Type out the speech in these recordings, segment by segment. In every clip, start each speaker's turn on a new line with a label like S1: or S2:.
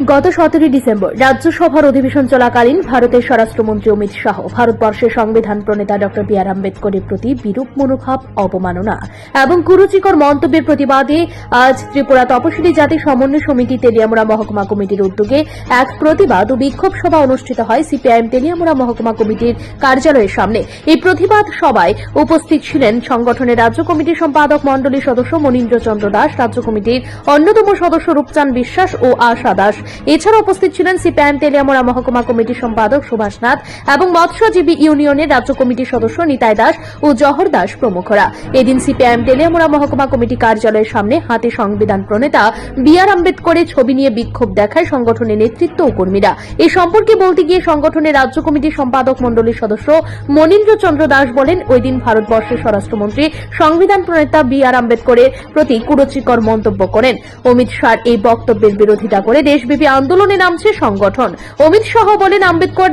S1: গত সতেরোই ডিসেম্বর রাজ্যসভার অধিবেশন চলাকালীন ভারতের স্বরাষ্ট্রমন্ত্রী অমিত শাহ ভারতবর্ষের সংবিধান প্রণেতা ড বি আর আম্বেদকরের প্রতি বিরূপ মনোভাব, অবমাননা এবং কুরুচিকর মন্তব্যের প্রতিবাদে আজ ত্রিপুরা তপশিলি জাতি সমন্বয় সমিতি তেলিয়ামুড়া মহকুমা কমিটির উদ্যোগে এক প্রতিবাদ ও বিক্ষোভ সভা অনুষ্ঠিত হয় সিপিআইএম তেলিয়ামুড়া মহকুমা কমিটির কার্যালয়ের সামনে। এই প্রতিবাদ সভায় উপস্থিত ছিলেন সংগঠনের রাজ্য কমিটির সম্পাদক মণ্ডলীর সদস্য মনীন্দ্র চন্দ্র দাস, রাজ্য কমিটির অন্যতম সদস্য রূপচান বিশ্বাস ও আশা দাস। এছাড়া উপস্থিত ছিলেন সিপিআইএম তেলিয়ামোড়া মহকুমা কমিটির সম্পাদক সুভাষ নাথ এবং মৎস্যজীবী ইউনিয়নের রাজ্য কমিটির সদস্য নিতাই দাস ও জহর দাস প্রমুখরা। এদিন সিপিআইএম তেলিয়ামোড়া মহকুমা কমিটি কার্যালয়ের সামনে হাতে সংবিধান প্রণেতা বি আর আম্বেদকরের ছবি নিয়ে বিক্ষোভ দেখায় সংগঠনের নেতৃত্ব ও কর্মীরা। এ সম্পর্কে বলতে গিয়ে সংগঠনের রাজ্য কমিটির সম্পাদক মণ্ডলীর সদস্য মনীন্দ্র চন্দ্র দাস বলেন, ওই দিন ভারতবর্ষের স্বরাষ্ট্রমন্ত্রী, সংবিধান প্রণেতা বি আর আম্বেদকরের প্রতি কুরুচিকর মন্তব্য করেন। অমিত শাহর এই বক্তব্যের বিরোধিতা করে দেশব্যাপী আন্দোলনে নামছে সংগঠন। অমিত শাহ বলেন, আম্বেদকর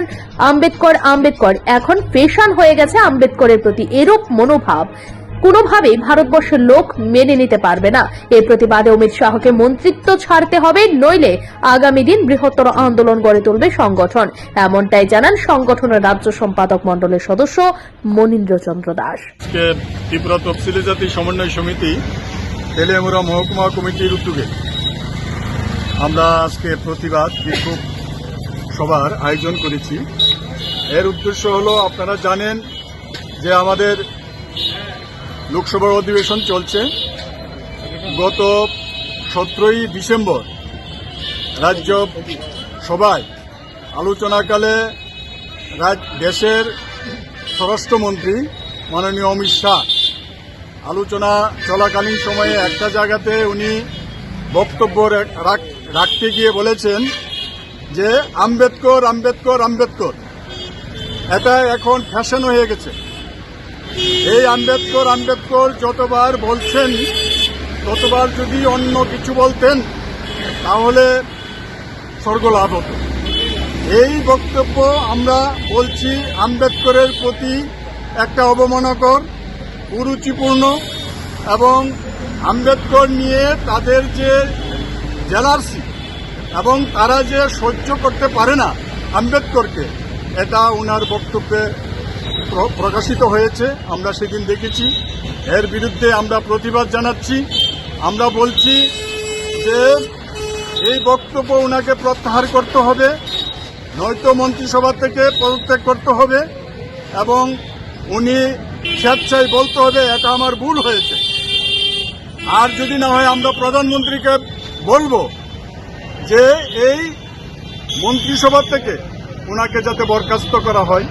S1: আম্বেদকর আম্বেদকর। এখন ফেশন হয়ে গেছে আম্বেদকরের প্রতি এরূপ মনোভাব। কোনোভাবেই ভারতবর্ষের লোক মেনে নিতে পারবে না। এর প্রতিবাদে অমিত শাহকে মন্ত্রিত্ব ছাড়তে হবে, নইলে আগামী দিন বৃহত্তর আন্দোলন গড়ে তুলবে সংগঠন। এমনটাই জানান সংগঠনের রাজ্য সম্পাদক মণ্ডলের সদস্য মনীন্দ্র চন্দ্র দাস।
S2: ত্রিপুরা তফসিলি জাতি সমন্বয় সমিতি তেলিয়ামুড়া মহকুমা কমিটির উদ্যোগে আমরা আজকে প্রতিবাদ বিক্ষোভ সভার আয়োজন করেছি। এর উদ্দেশ্য হলো, আপনারা জানেন যে আমাদের লোকসভার অধিবেশন চলছে। গত সতেরোই ডিসেম্বর রাজ্য সভায় আলোচনাকালে দেশের স্বরাষ্ট্রমন্ত্রী মাননীয় অমিত শাহ আলোচনা চলাকালীন সময়ে একটা জায়গাতে উনি বক্তব্য রাখ- রাখতে গিয়ে বলেছেন যে, আম্বেদকর আম্বেদকর আম্বেদকর। এটা এখন ফ্যাশন হয়ে গেছে। এই আম্বেদকর আম্বেদকর যতবার বলছেন, ততবার যদি অন্য কিছু বলতেন, তাহলে স্বর্গ লাভ হতো। এই বক্তব্য আমরা বলছি আম্বেদকরের প্রতি একটা অবমানকর কুরুচিপূর্ণ এবং আম্বেদকর নিয়ে তাদের যে জেলার্সি এবং তারা যে সহ্য করতে পারে না আম্বেদকরকে, এটা ওনার বক্তব্যে প্রকাশিত হয়েছে। আমরা সেদিন দেখেছি। এর বিরুদ্ধে আমরা প্রতিবাদ জানাচ্ছি। আমরা বলছি যে এই বক্তব্য ওনাকে প্রত্যাহার করতে হবে। নয়তো মন্ত্রিসভা থেকে পদত্যাগ করতে হবে এবং উনি স্বেচ্ছায় বলতে হবে, এটা আমার ভুল হয়েছে। আর যদি না হয়, আমরা প্রধানমন্ত্রীকে বলব যে এই মন্ত্রিসভা থেকে ওনাকে যাতে বরখাস্ত করা হয়,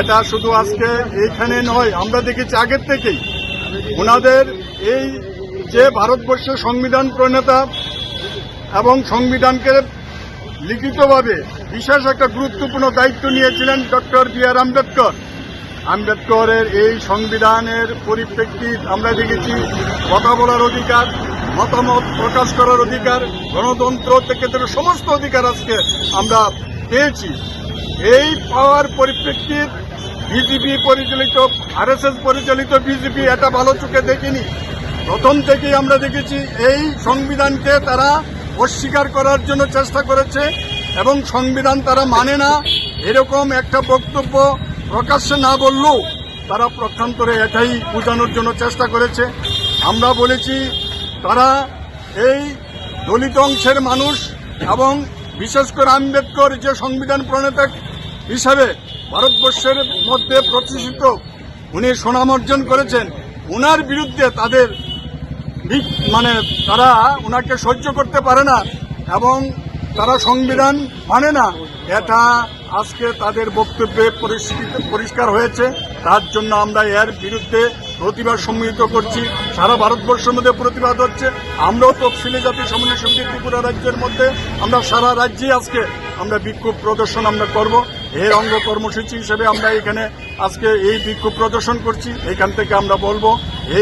S2: এটা শুধু আজকে এইখানে নয়, আমরা দেখেছি আগের থেকেই ওনাদের এই যে ভারতবর্ষের সংবিধান প্রণেতা এবং সংবিধানকে লিখিতভাবে বিশেষ একটা গুরুত্বপূর্ণ দায়িত্ব নিয়েছিলেন ডক্টর বি আর আম্বেদকর। আম্বেদকরের এই সংবিধানের পরিপ্রেক্ষিত আমরা দেখেছি, কথা বলার অধিকার মতামত প্রকাশ করার অধিকার, গণতন্ত্র থেকে ধরে সমস্ত অধিকার আজকে আমরা পেয়েছি। এই পাওয়ার পরিপ্রেক্ষিত বিজেপি পরিচালিত, আরএসএস পরিচালিত বিজেপি এটা ভালো চোখে দেখিনি। প্রথম থেকেই আমরা দেখেছি এই সংবিধানকে তারা অস্বীকার করার জন্য চেষ্টা করেছে এবং সংবিধান তারা মানে না। এরকম একটা বক্তব্য প্রকাশ্যে না বললেও তারা প্রক্ষান্তরে এটাই বোঝানোর জন্য চেষ্টা করেছে। আমরা বলেছি তারা এই দলিত অংশের মানুষ এবং বিশেষ করে আম্বেদকর যে সংবিধান প্রণেতা হিসাবে ভারতবর্ষের মধ্যে প্রতিষ্ঠিত উনি সুনাম অর্জন করেছেন, উনার বিরুদ্ধে তাদের মানে তারা ওনাকে সহ্য করতে পারে না এবং তারা সংবিধান মানে না। এটা আজকে তাদের বক্তব্যে পরিষ্কার হয়েছে। তার জন্য আমরা এর বিরুদ্ধে প্রতিবাদ সম্মিলিত করছি। সারা ভারতবর্ষের মধ্যে প্রতিবাদ হচ্ছে। আমরাও তফসিলি জাতি সমন্বয় সমিতি ত্রিপুরা রাজ্যের মধ্যে। আমরা সারা রাজ্যে আজকে আমরা বিক্ষোভ প্রদর্শন আমরা করব। এর অঙ্গ কর্মসূচি হিসেবে আমরা এখানে আজকে এই বিক্ষোভ প্রদর্শন করছি। এখান থেকে আমরা বলব,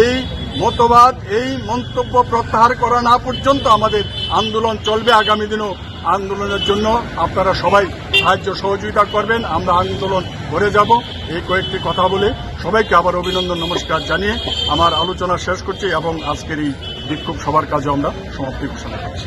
S2: এই মতবাদ, এই মন্তব্য প্রত্যাহার করা না পর্যন্ত আমাদের আন্দোলন চলবে। আগামী দিনও আন্দোলনের জন্য আপনারা সবাই সাহায্য সহযোগিতা করবেন, আমরা আন্দোলন করে যাব। এই কয়েকটি কথা বলে সবাইকে আবার অভিনন্দন, নমস্কার জানিয়ে আমার আলোচনা শেষ করছি এবং আজকের এই বিক্ষোভ সবার কাজে আমরা সমাপ্তি ঘোষণা করছি।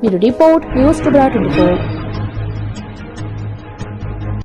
S1: Bureau report news Tripura twenty